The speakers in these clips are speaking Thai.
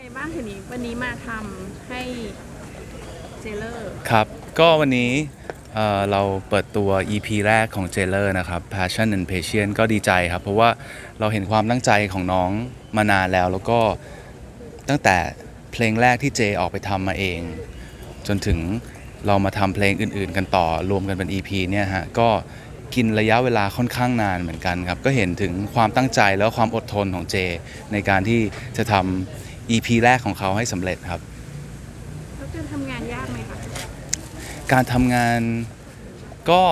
ไงบ้างทีนี้วันนี้มาทำให้เจเลอร์ครับ ก็วันนี้เอ่อเราเปิดตัว EP แรกของ j a i l e r นะครับ Passion and Patience ก็ดีใจครับ เพราะว่าเราเห็นความตั้งใจของน้องมานานแล้ว แล้วก็ตั้งแต่เพลงแรกที่เจออกไปทำมาเอง จนถึงเรามาทำเพลงอื่นๆ กันต่อรวมกันเป็น EP เนี่ยฮะก็กินระยะเวลาค่อนข้างนานเหมือนกันครับ ก็เห็นถึงความตั้งใจแล้วความอดทนของเจ ในการที่จะทำ EP แรกของเขาให้สำเร็จครับ แล้วการทำงานยากไหมคะการทำงานก็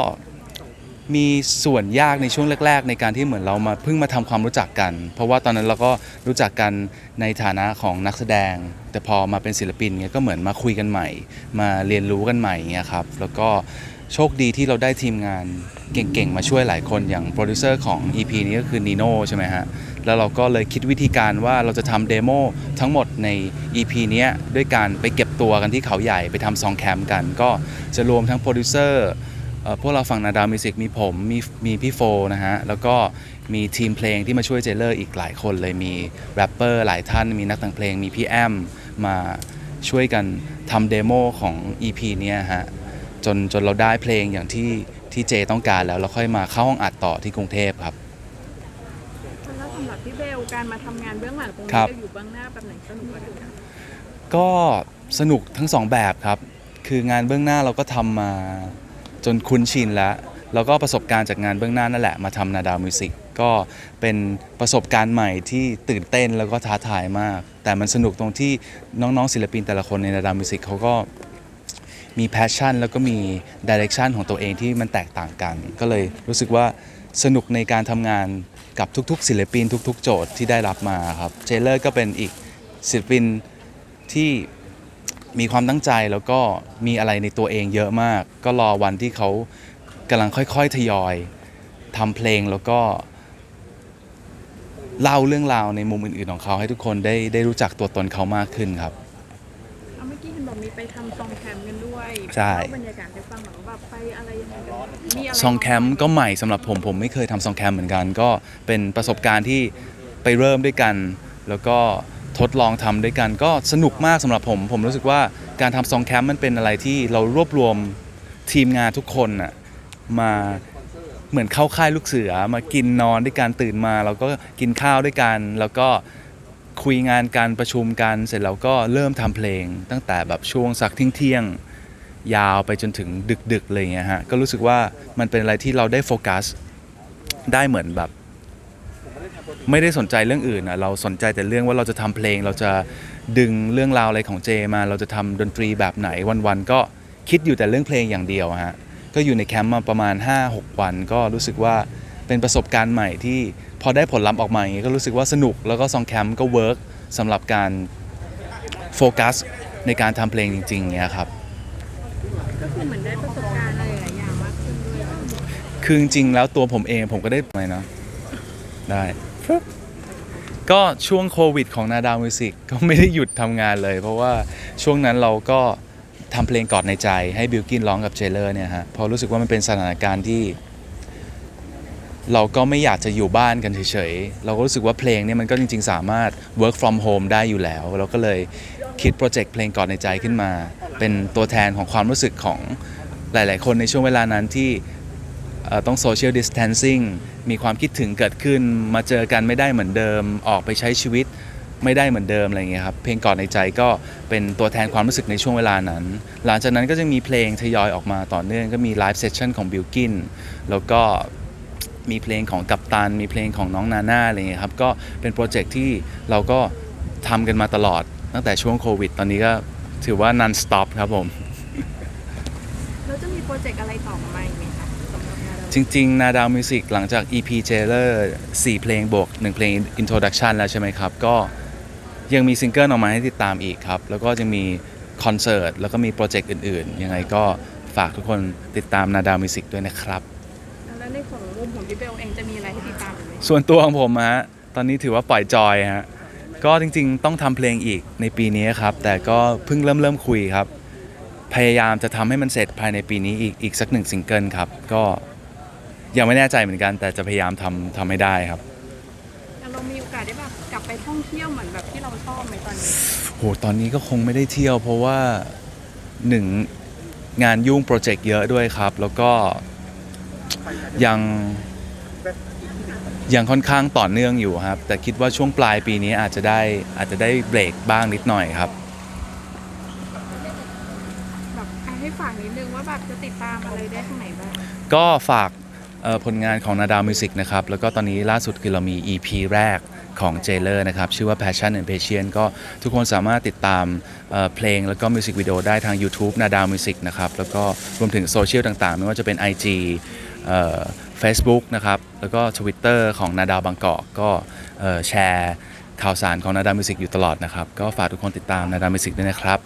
มีส่วนยากในช่วงแรก ๆ ในการที่เหมือนเรามาเพิ่งมาทำความรู้จักกัน เพราะว่าตอนนั้นเราก็รู้จักกันในฐานะของนักแสดง แต่พอมาเป็นศิลปินเงี้ยก็เหมือนมาคุยกันใหม่ มาเรียนรู้กันใหม่เงี้ยครับแล้วก็ โชคดีที่เราได้ทีมงานเก่งๆ มาช่วยหลายคนอย่างโปรดิวเซอร์ของ EP นี้ก็คือนีโน่ใช่ไหมฮะ แล้วเราก็เลยคิดวิธีการว่าเราจะทำเดโมทั้งหมดใน EP เนี้ยด้วยการไปเก็บตัวกันที่เขาใหญ่ไปทำซองแคมป์กัน ก็จะรวมทั้งโปรดิวเซอร์พวกเราฝั่งนาดาวมิวสิกมีผมมีมีพี่โฟนะฮะ แล้วก็มีทีมเพลงที่มาช่วยเจเลอร์อีกหลายคนเลยมีแรปเปอร์หลายท่านมีนักแต่งเพลงมีพี่แอมมาช่วยกันทำเดโมของ EP เนี้ยฮะ จนจนเราได้เพลงอย่างที่ที่เจต้องการแล้วเราค่อยมาเข้าห้องอัดต่อที่กรุงเทพครับ แล้วสำหรับพี่เบลการมาทำงานเบื้องหลังตรงครันี้บจะอยู่เบื้องหน้าแบบไหนสนุกกว่ากันคะก็สนุกทั้งสองแบบครับ คืองานเบื้องหน้าเราก็ทำมาจนคุ้นชินแล้ว แล้วก็ประสบการณ์จากงานเบื้องหน้านั่นแหละมาทำนาดาวมิวสิกก็เป็นประสบการณ์ใหม่ที่ตื่นเต้นแล้วก็ท้าทายมาก แต่มันสนุกตรงที่น้องๆศิลปินแต่ละคนในนาดาวมิวสิกเขาก็ มีแพชชั่น แล้วก็มีดิเรกชันของตัวเองที่มันแตกต่างกัน ก็เลยรู้สึกว่าสนุกในการทำงานกับทุกๆ ศิลปินทุก ๆ โจทย์ที่ได้รับมาครับเจเลอร์ก็เป็นอีกศิลปินที่มีความตั้งใจแล้วก็มีอะไรในตัวเองเยอะมาก ก็รอวันที่เขากำลังค่อยๆทยอยทำเพลงแล้วก็เล่าเรื่องราวในมุมอื่นๆของเขาให้ทุกคนได้ได้รู้จักตัวตนเขามากขึ้นครับ เอาเมื่อกี้เห็นบอกมีไปทำซองแคมป์ ใช่เล่าบรรยากาศให้ฟังหน่อยว่าแบบไปอะไรยังไงกันมีอะไรซองแคมป์ก็ใหม่สำหรับผมผมไม่เคยทำซองแคมป์เหมือนกัน ก็เป็นประสบการณ์ที่ไปเริ่มด้วยกัน แล้วก็ทดลองทำด้วยกันก็สนุกมากสำหรับผม ผมรู้สึกว่าการทำซองแคมป์มันเป็นอะไรที่เรารวบรวมทีมงานทุกคนน่ะมาเหมือนเข้าค่ายลูกเสือมากินนอนด้วยกันตื่นมาเราก็กินข้าวด้วยกัน แล้วก็คุยงานการประชุมกันเสร็จแล้วก็เริ่มทำเพลง ตั้งแต่แบบช่วงสักเที่ยงๆ ยาวไปจนถึงดึกๆเลยเงี้ยฮะก็รู้สึกว่ามันเป็นอะไรที่เราได้โฟกัสได้เหมือนแบบ ไม่ได้สนใจเรื่องอื่นอะเราสนใจแต่เรื่องว่าเราจะทำเพลง เราจะดึงเรื่องราวอะไรของเจมา เราจะทำดนตรีแบบไหนวันๆก็คิดอยู่แต่เรื่องเพลงอย่างเดียวฮะก็อยู่ในแคมป์มาประมาณ 5-6 วัน ก็รู้สึกว่าเป็นประสบการณ์ใหม่ที่พอได้ผลลัพธ์ออกมาอย่างนี้ก็รู้สึกว่าสนุกแล้วก็ซองแคมป์ก็เวิร์กสำหรับการโฟกัสในการทำเพลงจริงๆเนี้ยครับ ก็คือเหมือนได้ประสบการณ์อะไรหลายอย่างมากขึ้นด้วยคือจริงๆแล้วตัวผมเองผมก็ได้อะไรนะได้ฟึ๊บก็ช่วงโควิดของนาดาวมิวสิกก็ไม่ได้หยุดทำงานเลย เพราะว่าช่วงนั้นเราก็ทำเพลงกอดในใจให้บิลกินร้องกับเจเลอร์เนี่ยฮะพราะรู้สึกว่ามันเป็นสถานการณ์ที่ เราก็ไม่อยากจะอยู่บ้านกันเฉยๆ เราก็รู้สึกว่าเพลงเนี่ยมันก็จริงๆ สามารถ work from home ได้อยู่แล้ว เราก็เลย คิดโปรเจกต์เพลงกอดในใจขึ้นมา เป็นตัวแทนของความรู้สึกของหลาย ๆ คนในช่วงเวลานั้นที่ต้อง social distancing มีความคิดถึงเกิดขึ้น มาเจอกันไม่ได้เหมือนเดิม ออกไปใช้ชีวิตไม่ได้เหมือนเดิมอะไรอย่างเงี้ยครับเพลงก่อนในใจก็เป็นตัวแทนความรู้สึกในช่วงเวลานั้น หลังจากนั้นก็จะมีเพลงทยอยออกมาต่อเนื่องก็มีไลฟ์เซสชั่นของบิลกินแล้วก็มีเพลงของกัปตัน มีเพลงของน้องนาน่าอะไรอย่างเงี้ยครับก็เป็นโปรเจกต์ที่เราก็ทำกันมาตลอด ตั้งแต่ช่วงโควิด ตอนนี้ก็ถือว่า non stop ครับผม แล้วจะมีโปรเจกต์อะไรต่อมาอีกไหมคะสำหรับงานเราจริงๆ นาดาวมิวสิกหลังจาก EP j a i l e r 4 เพลงบวก 1 เพลง Introduction แล้วใช่ไหมครับ ก็ยังมีซิงเกิลออกมาให้ติดตามอีกครับ แล้วก็จะมีคอนเสิร์ต แล้วก็มีโปรเจกต์อื่นๆ ยังไงก็ฝากทุกคนติดตามนาดาวมิวสิกด้วยนะครับ แล้วในของมุมของพี่เบลเองจะมีอะไรให้ติดตามอีกไหมส่วนตัวของผมฮะ ตอนนี้ถือว่าปล่อยจอยฮะ ก็จริงๆ ต้องทำเพลงอีกในปีนี้ครับ แต่ก็เพิ่งเริ่มเริ่มคุยครับ พยายามจะทำให้มันเสร็จภายในปีนี้อีกอีกสักหนึ่งซิงเกิลครับ ก็ยังไม่แน่ใจเหมือนกัน แต่จะพยายามทำทำให้ได้ครับแล้วเรามีโอกาสได้แบบกลับลับไปท่องเที่ยวเหมือนแบบที่เราชอบไหมตอนนี้โหตอนนี้ก็คงไม่ได้เที่ยว เพราะว่าหนึ่งงานยุ่งโปรเจกต์เยอะด้วยครับ แล้วก็ยัง ยังค่อนข้างต่อเนื่องอยู่ครับ แต่คิดว่าช่วงปลายปีนี้อาจจะได้อาจจะได้เบรกบ้างนิดหน่อยครับ แบบอะให้ฝากนิดนึงว่าแบบจะติดตามอะไรได้ทางไหนบ้าง ก็ฝากเอ่อผลงานของนาดาวมิวสิกนะครับ แล้วก็ตอนนี้ล่าสุดคือเรามี EP แรกของ j a i l e r นะครับ ชื่อว่า Passion and Patience ก็ทุกคนสามารถติดตามเอ่อเพลงแล้วก็มิวสิกวิดีโอได้ทาง YouTube นาดาวมิวสิกนะครับ แล้วก็รวมถึงโซเชียลต่างๆ ไม่ว่าจะเป็น IG เอ่อ Facebook นะครับแล้วก็ Twitter ของนาดาวบางกอกก็แชร์ข่าวสารของนาดาวมิวสิกอยู่ตลอดนะครับ ก็ฝากทุกคนติดตามนาดาวมิวสิกด้วยนะครับ